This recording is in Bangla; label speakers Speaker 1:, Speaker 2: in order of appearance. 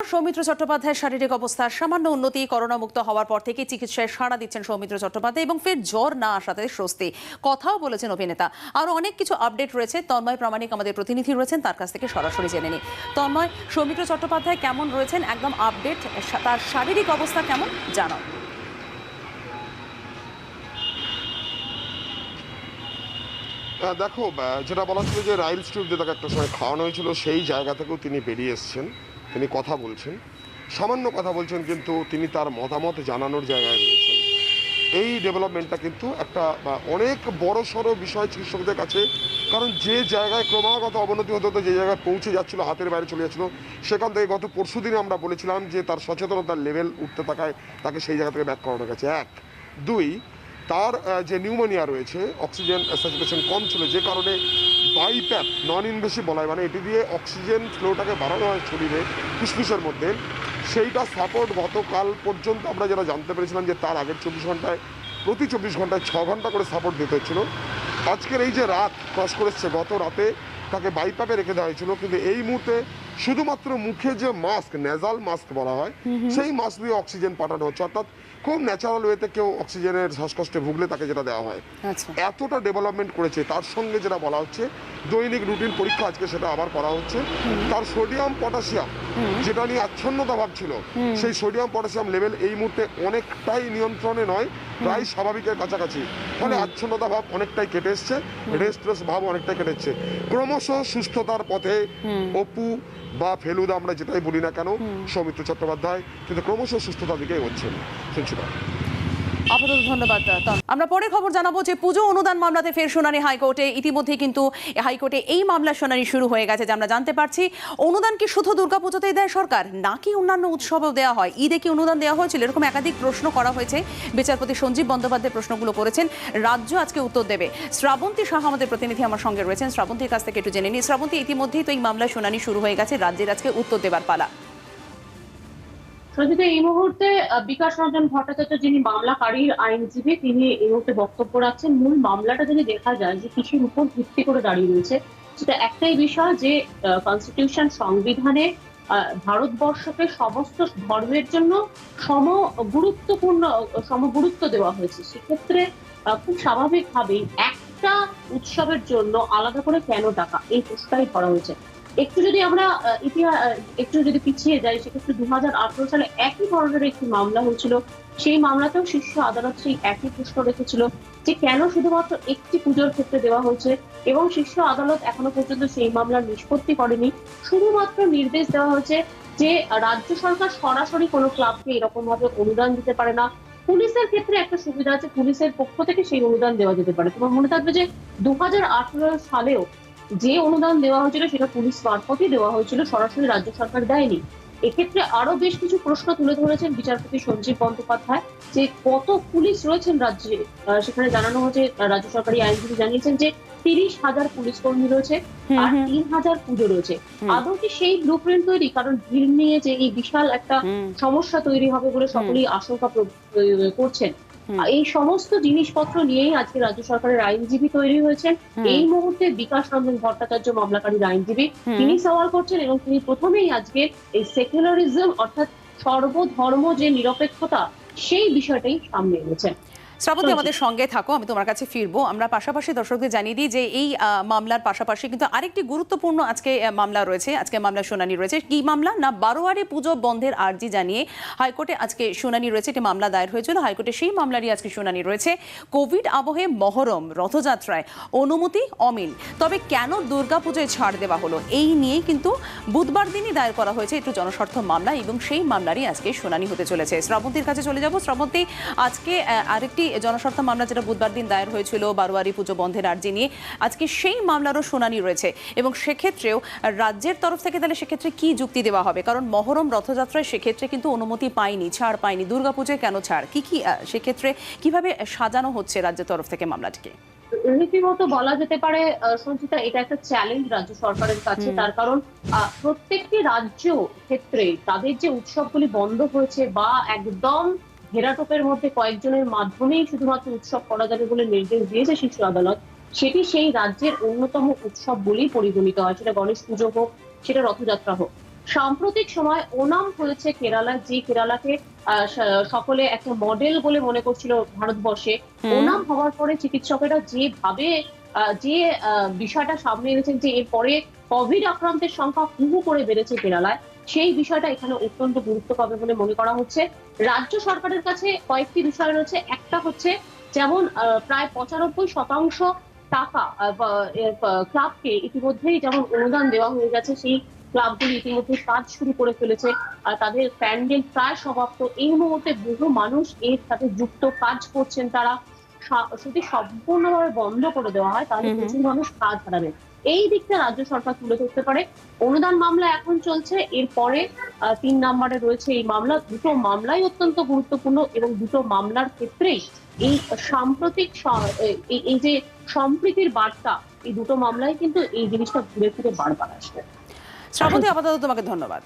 Speaker 1: সৌমিত্র চট্টোপাধ্যায়ের শারীরিক অবস্থার সামান্য উন্নতি করোনা মুক্ত হওয়ার পর থেকে চিকিৎসায় সাড়া দিচ্ছেন সৌমিত্র চট্টোপাধ্যায় এবং ফের জ্বর না আসাতে স্বস্তি। কথাও বলেছেন অভিনেতা। আরও অনেক কিছু আপডেট রয়েছে। তন্ময় প্রামাণিক আমাদের প্রতিনিধি রয়েছেন, তার কাছ থেকে সরাসরি জেনে নিই। তন্ময়, সৌমিত্র চট্টোপাধ্যায় কেমন রয়েছেন? একদম আপডেট। তার শারীরিক অবস্থা কেমন? জানাও।
Speaker 2: দেখো যেটা বলা ছিল যে রাইল স্ট্রিপ যে তাকে একটা সময় খাওয়ানো হয়েছিল, সেই জায়গা থেকেও তিনি বেরিয়ে এসছেন। তিনি কথা বলছেন, সামান্য কথা বলছেন, কিন্তু তিনি তার মতামত জানানোর জায়গায় রয়েছেন। এই ডেভেলপমেন্টটা কিন্তু একটা অনেক বড় সড়ো বিষয় চিকিৎসকদের কাছে, কারণ যে জায়গায় ক্রমাগত অবনতি হতে হতো যে জায়গায় পৌঁছে যাচ্ছিল, হাতের বাইরে চলে যাচ্ছিল, সেখান থেকে গত পরশু দিনে আমরা বলেছিলাম যে তার সচেতনতার লেভেল উঠতে থাকায় তাকে সেই জায়গা থেকে ব্যাক করানো গেছে। এক। দুই তার যে নিউমোনিয়া রয়েছে অক্সিজেন স্যাচুরেশন কম ছিল যে কারণে বাইপ্যাপ নন ইনভেসিভ বলা হয় মানে এটি দিয়ে অক্সিজেন ফ্লোটাকে বাড়ানো হয় শরীরে ফুসফুসের মধ্যে। সেইটা সাপোর্ট গতকাল পর্যন্ত আমরা যারা জানতে পেরেছিলাম যে তার আগের চব্বিশ ঘন্টায় প্রতি চব্বিশ ঘন্টায় ছ ঘণ্টা করে সাপোর্ট দিতে হচ্ছিল আজকের এই যে রাত ক্রস করেছে গত রাতে তাকে বাইপ্যাপে রেখে দেওয়া হয়েছিল কিন্তু এই মুহূর্তে শুধুমাত্র মুখে যে মাস্ক নেজাল মাস্ক বলা হয় সেই মাস্ক দিয়ে অক্সিজেন পাঠানো হচ্ছে। অর্থাৎ খুব ন্যাচারাল ওয়েতে কেউ অক্সিজেনের শ্বাসকষ্টে ভুগলে তাকে যেটা দেওয়া হয়।
Speaker 1: আচ্ছা।
Speaker 2: এতটা ডেভেলপমেন্ট করেছে তার সঙ্গে যেটা বলা হচ্ছে দৈনিক রুটিন পরীক্ষা আজকে সেটা আবার করা হচ্ছে। তার সোডিয়াম পটাশিয়াম যেটা নিয়ে আচ্ছন্নতা ভাবছিল সেই সোডিয়াম পটাশিয়াম লেভেল এই মুহূর্তে অনেকটাই নিয়ন্ত্রণে নয় প্রায় স্বাভাবিকের কাছাকাছি। ফলে আচ্ছন্নতা ভাব অনেকটাই কেটে এসছে রেস্টলেস ভাব অনেকটাই কেটে এসছে। ক্রমশ সুস্থতার পথে অপু বা ফেলুদা আমরা যেটাই বলি না কেন সৌমিত্র চট্টোপাধ্যায় কিন্তু ক্রমশ সুস্থতার দিকে এগোচ্ছেন। শুনছিলাম
Speaker 1: আপাতত ধন্যবাদ আমরা পরে খবর জানাব যে পুজো অনুদান মামলাতে ফের শুনানি হাইকোর্টে। ইতিমধ্যে কিন্তু হাইকোর্টে এই মামলার শুনানি শুরু হয়ে গেছে, যে আমরা জানতে পারছি। অনুদান কি শুধু দুর্গাপুজোতেই দেয় সরকার, নাকি অন্যান্য উৎসবেও দেওয়া হয়? ঈদে কি অনুদান দেওয়া হয়েছিল? এরকম একাধিক প্রশ্ন করা হয়েছে। বিচারপতি সঞ্জীব বন্দ্যোপাধ্যায় প্রশ্নগুলো করেছেন। রাজ্য আজকে উত্তর দেবে। শ্রাবন্তী শাহ আমাদের প্রতিনিধি আমার সঙ্গে রয়েছেন। শ্রাবন্তীর কাছ থেকে একটু জেনে নিই। শ্রাবন্তী, ইতিমধ্যেই তো এই মামলার শুনানি শুরু হয়ে গেছে। রাজ্যের আজকে উত্তর দেবার পালা।
Speaker 3: সঞ্জিতা এই মুহূর্তে বিকাশ রঞ্জন ভট্টাচার্য যিনি মামলাকারীর আইনজীবী, তিনি এই মুহূর্তে বক্তব্য রাখছেন। মূল মামলাটা যদি দেখা যায় যে কিসের উপর ভিত্তি করে দাঁড়িয়ে রয়েছে, সেটা একটাই বিষয় যে কনস্টিটিউশন সংবিধানে ভারতবর্ষকে সমস্ত ধর্মের জন্য সম গুরুত্বপূর্ণ, সম গুরুত্ব দেওয়া হয়েছে। সেক্ষেত্রে খুব স্বাভাবিকভাবেই একটা উৎসবের জন্য আলাদা করে কেন টাকা? এই প্রশ্নটাই করা হয়েছে। একটু যদি আমরা ইতিহাস একটু যদি পিছিয়ে যাই, সেক্ষেত্রে দু হাজার আঠারো সালে একই ধরনের একটি মামলা হয়েছিল। সেই মামলাতেও শীর্ষ আদালত সেই একই প্রশ্ন রেখেছিল যে কেন শুধুমাত্র একটি পুজোর ক্ষেত্রে দেওয়া হয়েছে এবং শীর্ষ আদালত এখনও পর্যন্ত সেই মামলার নিষ্পত্তি করেনি। শুধুমাত্র নির্দেশ দেওয়া হয়েছে যে রাজ্য সরকার সরাসরি কোনো ক্লাবকে এরকম ভাবে অনুদান দিতে পারে না। পুলিশের ক্ষেত্রে একটা সুবিধা আছে, পুলিশের পক্ষ থেকে সেই অনুদান দেওয়া যেতে পারে। তোমার মনে থাকবে যে দু হাজার আঠারো সালেও যে অনুদান দেওয়া হয়েছিল সেটা পুলিশ মারফতই দেওয়া হয়েছিল সরাসরি রাজ্য সরকার দেয়নি। এক্ষেত্রে আরও বেশ কিছু প্রশ্ন তুলে ধরেছেন বিচারপতি সঞ্জীব বন্দ্যোপাধ্যায় যে কত পুলিশ রয়েছেন রাজ্যে? সেখানে জানানো হয়েছে রাজ্য সরকারি আইনজীবী জানিয়েছেন যে তিরিশ হাজার পুলিশ কর্মী রয়েছে আর তিন হাজার পুজো রয়েছে। আদৌ কি সেই ব্লু তৈরি? কারণ ভিড় নিয়ে যে এই বিশাল একটা সমস্যা তৈরি হবে বলে সকলেই আশঙ্কা করছেন। এই সমস্ত জিনিসপত্র নিয়েই আজকে রাজ্য সরকারের আইনজীবী তৈরি হয়েছেন। এই মুহূর্তে বিকাশ রঞ্জন ভট্টাচার্য মামলাকারীর আইনজীবী তিনি সওয়াল করছেন এবং তিনি প্রথমেই আজকে এই সেকুলারিজম অর্থাৎ সর্বধর্ম যে নিরপেক্ষতা সেই বিষয়টাই সামনে এনেছেন।
Speaker 1: শ্রাবন্তী আমাদের সঙ্গে থাকো আমি তোমার কাছে ফিরবো। আমরা পাশাপাশি দর্শকদের জানিয়ে দিই যে এই মামলার পাশাপাশি কিন্তু আরেকটি গুরুত্বপূর্ণ আজকে মামলা রয়েছে আজকে মামলার শুনানি রয়েছে। কি মামলা? না বারোয়ারি পুজো বন্ধের আর্জি জানিয়ে হাইকোর্টে আজকে শুনানি রয়েছে একটি মামলা দায়ের হয়েছিল। হাইকোর্টে সেই মামলারই আজকে শুনানি রয়েছে। কোভিড আবহে মহরম রথযাত্রায়। অনুমতি অমিল। তবে কেন দুর্গাপুজোয় ছাড় দেওয়া হলো? এই নিয়ে কিন্তু বুধবার দিনই দায়ের করা হয়েছে একটু জনস্বার্থ মামলা এবং সেই মামলারই আজকে শুনানি হতে চলেছে। শ্রাবন্তীর কাছে চলে যাব। শ্রাবন্তী আজকে আরেকটি জনস্বার্থ মামলা যেটা বুধবার দিন দায়ের হয়েছিল বারোয়ারি পুজো বন্ধের আর্জি নিয়ে আজকে সেই মামলারও শুনানি রয়েছে। এবং সেক্ষেত্রেও রাজ্যের তরফ থেকে তাহলে সেক্ষেত্রে কি যুক্তি দেওয়া হবে? কারণ মহরম রথযাত্রায় সেক্ষেত্রে কিন্তু অনুমতি পায়নি ছাড় পায়নি। দুর্গাপুজোয় কেন ছাড়? কি কি সেক্ষেত্রে কীভাবে সাজানো হচ্ছে রাজ্যের তরফ থেকে মামলাটিকে?
Speaker 3: রীতিমতো বলা যেতে পারে সঞ্চিতা এটা একটা চ্যালেঞ্জ রাজ্য সরকারের কাছে। তার কারণ প্রত্যেকটি রাজ্য ক্ষেত্রে তাদের যে উৎসবগুলি বন্ধ হয়েছে বা একদম ঘেরাটোপের মধ্যে কয়েকজনের মাধ্যমেই শুধুমাত্র উৎসব করা যাবে বলে নির্দেশ দিয়েছে শীর্ষ আদালত। সেটি সেই রাজ্যের অন্যতম উৎসব বলেই পরিগণিত হয়। সেটা গণেশ পুজো হোক সেটা রথযাত্রা হোক। সাম্প্রতিক সময় ওনাম হয়েছে কেরালা যে কেরালাকে আহ, সকলে একটা মডেল বলে মনে করছিল ভারতবর্ষে। ওনাম হওয়ার পরে চিকিৎসকেরা যেভাবে আহ, যে আহ, বিষয়টা সামনে এনেছেন যে এরপরে কোভিড আক্রান্তের সংখ্যা হুহু করে বেড়েছে কেরালায় সেই বিষয়টা এখানে অত্যন্ত গুরুত্ব পাবে বলে মনে করা হচ্ছে। রাজ্য সরকারের কাছে কয়েকটি বিষয় রয়েছে। একটা হচ্ছে যেমন প্রায় পঁচানব্বই শতাংশ টাকা ক্লাবকে ইতিমধ্যেই যেমন অনুদান দেওয়া হয়ে গেছে, সেই ক্লাবগুলি ইতিমধ্যে কাজ শুরু করে ফেলেছে। আর তাদের প্যান্ডেল প্রায় সমাপ্ত। এই মুহূর্তে বহু মানুষ এর সাথে যুক্ত কাজ করছেন তারা। যদি সম্পূর্ণভাবে বন্ধ করে দেওয়া হয় তাহলে। প্রচুর মানুষ কাজ হারাবে। এই দিকটা রাজ্য সরকার তুলে ধরতে পারে। অনুদান মামলা এখন চলছে এরপরে তিন নম্বরে রয়েছে এই মামলা। দুটো মামলাই অত্যন্ত গুরুত্বপূর্ণ এবং দুটো মামলার ক্ষেত্রেই এই সাম্প্রতিক এই- এই যে সম্প্রীতির বার্তা এই দুটো মামলায় কিন্তু এই জিনিসটা ঘুরে ফিরে বারবার আসবে।
Speaker 1: শ্রাবন্তী আপাতত তোমাকে ধন্যবাদ।